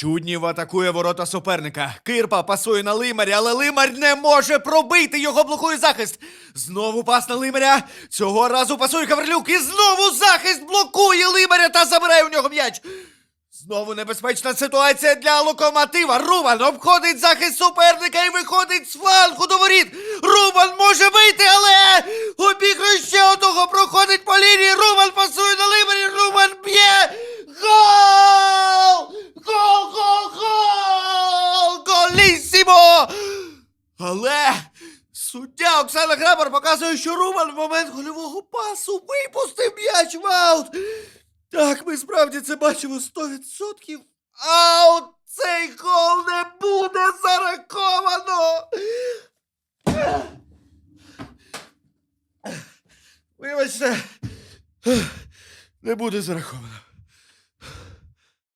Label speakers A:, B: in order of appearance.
A: Чуднів атакує ворота суперника. Кирпа пасує на лимаря, але лимар не може пробити. Його блокує захист. Знову пас на лимаря. Цього разу пасує Каверлюк. І знову захист блокує лимаря та забирає у нього м'яч. Знову небезпечна ситуація для локомотива. Рубан обходить захист суперника і виходить з флангу до воріт. Рубан може вийти, але обігрує ще одного. Проходить по лінії. Рубан пасує на лимарі. Рубан б'є. Гол! Гол, гол, гол! Але суддя Оксана Грабар показує, що Рубан в момент гольового пасу випустив м'яч в аут. Так, ми справді це бачимо 100%. Аут! Цей гол не буде зараховано! Вибачте, не буде зараховано.